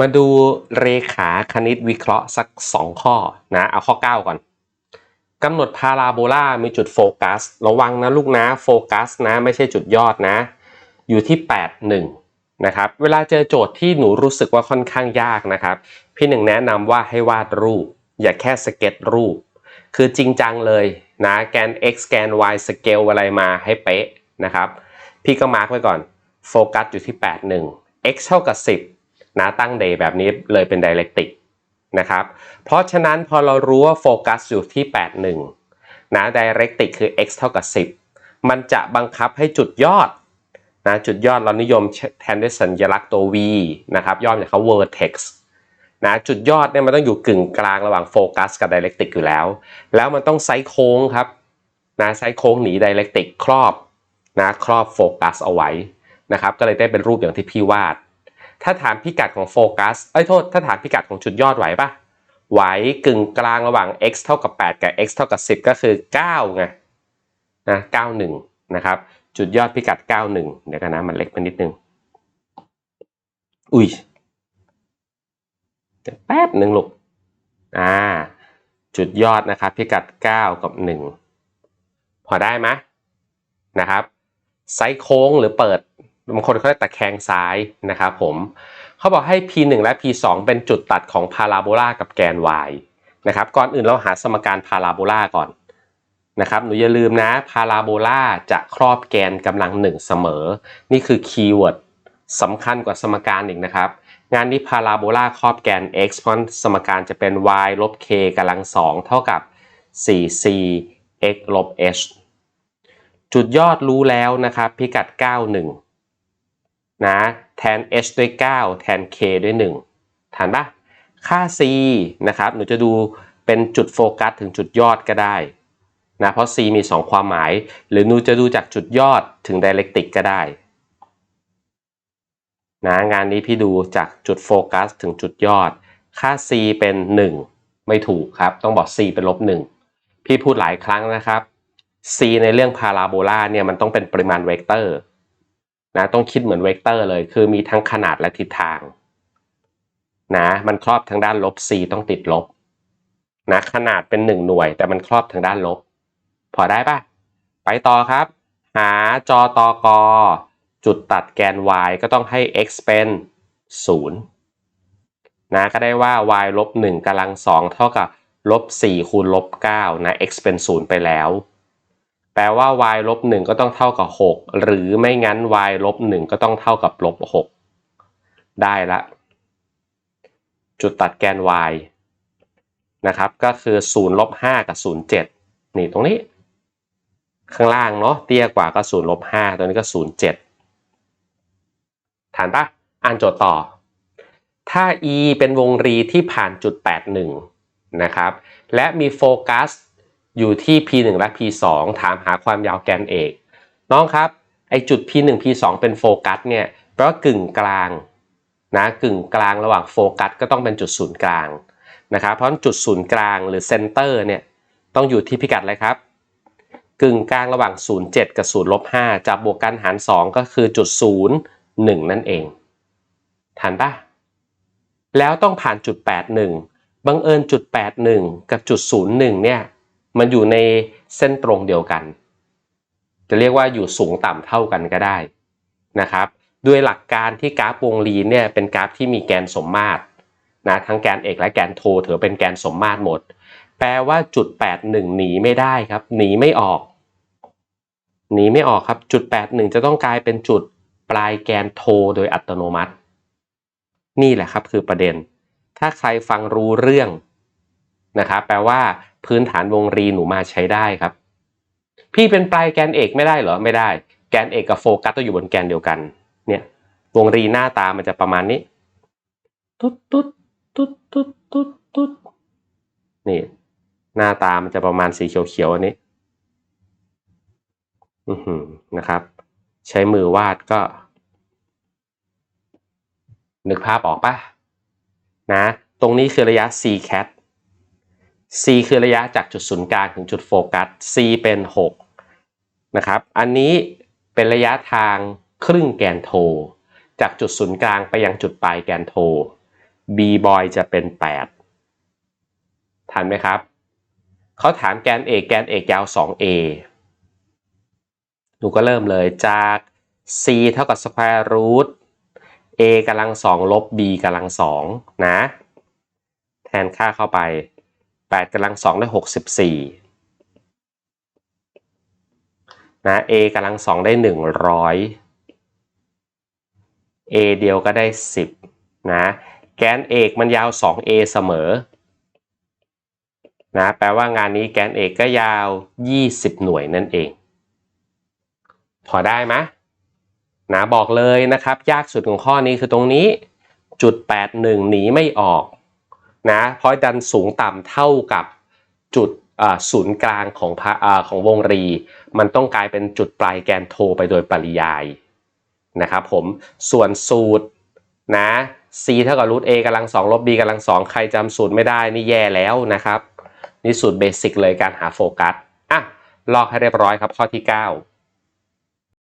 มาดูเรขาคณิตวิเคราะห์สัก 2 ข้อนะเอาข้อ 9 ก่อนกำหนดพาราโบลามีจุดโฟกัส ระวังนะลูกนะโฟกัสนะไม่ใช่จุดยอดนะ อยู่ที่ 8 1นะครับเวลาเจอโจทย์ที่หนูรู้สึกว่าค่อนข้างยากนะครับ พี่หนึ่งแนะนำว่าให้วาดรูป อย่าแค่สเก็ตรูป คือจริงจังเลยนะแกน x แกน y สเกลอะไรมาให้เป๊ะนะครับ พี่ก็มาร์กไว้ก่อนโฟกัสอยู่ที่ 8 1 x เท่ากับ 10 นะตั้งเดย์แบบนี้เลยเป็นไดเรกติกนะครับเพราะฉะนั้นพอเรารู้ว่าโฟกัสอยู่ที่ 8 1 นะไดเรกติกคือ x เท่ากับ 10 มันจะบังคับให้จุดยอดนะจุดยอดเรานิยมแทนด้วยสัญลักษณ์ตัว v นะครับย่อมาจากคำ vertex นะจุดยอดเนี่ยมันต้องอยู่กึ่งกลางระหว่างโฟกัสกับไดเรกติกอยู่แล้ว แล้วมันต้องไซโค้งครับนะไซโค้งหนีไดเรกติกครอบนะครอบโฟกัสเอาไว้นะครับก็เลยได้เป็นรูปอย่างที่พี่วาด ถ้าถามพิกัดของโฟกัสเอ้ยโทษ ถ้าถามพิกัดของจุดยอดไหวปะไหวกึ่งกลางระหว่าง x เท่ากับ 8 กับ x เท่ากับ 10 ก็คือ9ไงนะ91 นะครับ จุดยอดพิกัด 91 เดี๋ยวกันนะ มันเล็กไปนิดนึง อุ้ยแป๊บหนึ่งลูกอ่า จุดยอดนะครับ พิกัด 9 กับ 1 พอได้ไหมนะครับ ไซโค้งหรือเปิด บางคนเขาเรียกตะแคงซ้ายนะครับผมเขาบอกให้ P1 และ P2 เป็นจุดตัดของพาราโบลากับแกน y นะครับก่อนอื่นเราหาสมการพาราโบลาก่อนนะครับหนูอย่าลืมนะพาราโบลาจะครอบแกนกำลังหนึ่งเสมอ นี่คือคีย์เวิร์ดสำคัญกว่าสมการอีกนะครับ งานนี้พาราโบลาครอบแกน x เพราะสมการจะเป็น y ลบ k กำลังสองเท่ากับ 4c x ลบ h จุดยอดรู้แล้วนะครับ พิกัด 91 นะแทน h ด้วย 9 แทน k ด้วย 1ทันปะค่า c นะครับหนูจะดูเป็นจุดโฟกัสถึงจุดยอดก็ได้นะเพราะ c มี 2 ความหมาย หรือหนูจะดูจากจุดยอดถึงไดเรกติกก็ได้นะงานนี้พี่ดูจากจุดโฟกัสถึงจุดยอด ค่า c เป็น 1 ไม่ถูกครับ ต้องบอก c เป็นลบ 1 พี่พูดหลายครั้งนะครับ c ในเรื่องพาราโบลาเนี่ยมันต้องเป็นปริมาณเวกเตอร์ นะต้องคิดเหมือนเวกเตอร์เลย คือมีทั้งขนาดและทิศทางนะมันครอบทางด้านลบ c ต้องติดลบนะขนาดเป็น 1 หน่วย แต่มันครอบทางด้านลบ พอได้ปะไปต่อครับ หาจอตอกอจุดตัดแกน y ก็ต้องให้ x เป็น 0 นะก็ได้ว่า y ลบ1กำลัง2เท่ากับลบ4คูณลบ9นะ x เป็น 0 ไปแล้ว แปลว่า y ลบ1ก็ต้องเท่ากับ 6 หรือไม่งั้น y ลบ1ก็ต้องเท่ากับลบ6ได้ละ จุดตัดแกน y นะครับ ก็คือ0ลบ5กับ 0 7 นี่ตรงนี้ ข้างล่างเนาะเตี้ยกว่าก็0ลบ5ตัวนี้ก็ 0 7 ฐานปะอ่านโจทย์ต่อ ถ้า e เป็นวงรีที่ผ่านจุด 81 นะครับ และมีโฟกัส อยู่ที่ p1 และ p2 ถามหาความยาวแกนเอก น้องครับ ไอจุด p1 p2 เป็นโฟกัสเนี่ยแปลว่ากึ่งกลางนะกึ่งกลางระหว่างโฟกัสก็ต้องเป็นจุดศูนย์กลางนะครับเพราะจุดศูนย์กลางหรือเซนเตอร์เนี่ยต้องอยู่ที่พิกัดอะไรครับ กึ่งกลางระหว่าง 0.7 กับ0ลบ5จับบวกกันหาร 2 ก็คือจุด0 1 นั่นเองทันปะแล้วต้องผ่านจุด 81 บังเอิญจุด 81 กับจุด 01 เนี่ย มันอยู่ในเส้นตรงเดียวกัน จะเรียกว่าอยู่สูงต่ำเท่ากันก็ได้นะครับ ด้วยหลักการที่กราฟวงรีเนี่ยเป็นกราฟที่มีแกนสมมาตรนะทั้งแกนเอกและแกนโทถือเป็นแกนสมมาตรหมด แปลว่าจุด 81 หนีไม่ได้ครับหนีไม่ออกหนีไม่ออกครับจุด 81 จะต้องกลายเป็นจุดปลายแกนโทโดยอัตโนมัติ นี่แหละครับคือประเด็น ถ้าใครฟังรู้เรื่องนะครับแปลว่า พื้นฐานวงรีหนูมาใช้ได้ครับ พี่เป็นปลายแกนเอกไม่ได้เหรอไม่ได้ แกนเอกกับโฟกัสต้องอยู่บนแกนเดียวกัน เนี่ยวงรีหน้าตามันจะประมาณนี้ตุ๊ดตุ๊ดตุ๊ดตุ๊ดตุ๊ดตุ๊ดนี่ หน้าตามันจะประมาณสีเขียวๆอันนี้อือหือนะครับ ใช้มือวาดก็ นึกภาพออกปะนะ ตรงนี้คือระยะ c cat c คือระยะจากจุดศูนย์กลางถึงจุดโฟกัส c เป็น 6 นะครับ อันนี้เป็นระยะทางครึ่งแกนโท จากจุดศูนย์กลางไปยังจุดปลายแกนโท b boy จะเป็น 8 ทันไหมครับ เขาถามแกนเอกแกนเอกยาว 2a หนูก็เริ่มเลยจาก c เท่ากับ square root a กำลังสองลบ b กำลังสองนะ แทนค่าเข้าไป 8กำลังสองได้ 64 นะ a กำลังสองได้ 100 a เดียวก็ได้ 10 นะ แกนเอกมันยาว 2a เสมอ นะ แปลว่างานนี้แกนเอกก็ยาว 20 หน่วยนั่นเอง พอได้ไหมนะบอกเลยนะครับ ยากสุดของข้อนี้คือตรงนี้ จุด 81 หนีไม่ออก นะเพราะดันสูงต่ำเท่ากับจุดศูนย์กลางของของวงรี มันต้องกลายเป็นจุดปลายแกนโทไปโดยปริยายนะครับผมส่วนสูตรนะ c เท่ากับรูท a กำลังสองลบ b กำลังสองใครจำสูตรไม่ได้นี่แย่แล้วนะครับ นี่สูตรเบสิกเลยการหาโฟกัสอะลอกให้เรียบร้อยครับข้อที่ 9